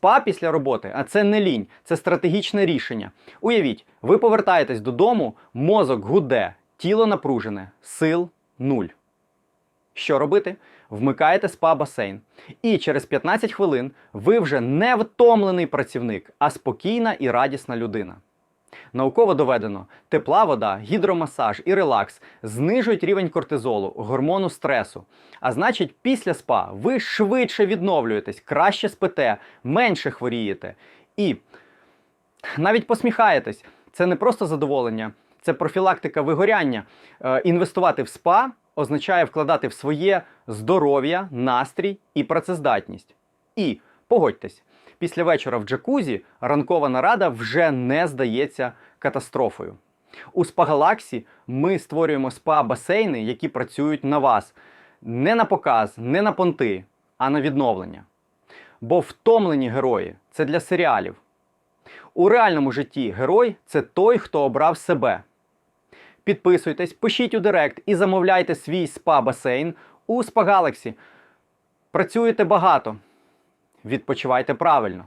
Спа після роботи, а це не лінь, це стратегічне рішення. Уявіть, ви повертаєтесь додому, мозок гуде, тіло напружене, сил нуль. Що робити? Вмикаєте спа-басейн. І через 15 хвилин ви вже не втомлений працівник, а спокійна і радісна людина. Науково доведено, тепла вода, гідромасаж і релакс знижують рівень кортизолу, гормону стресу. А значить, після спа ви швидше відновлюєтесь, краще спите, менше хворієте. І навіть посміхаєтесь. Це не просто задоволення, це профілактика вигоряння. Е, інвестувати в спа означає вкладати в своє здоров'я, настрій і працездатність. І погодьтесь, після вечора в джакузі ранкова нарада вже не здається катастрофою. У спа-галаксі ми створюємо спа-басейни, які працюють на вас не на показ, не на понти, а на відновлення. Бо втомлені герої це для серіалів. У реальному житті герой це той, хто обрав себе. Підписуйтесь, пишіть у Директ і замовляйте свій спа-басейн у Спа Galaxy. Працюєте багато. Відпочивайте правильно.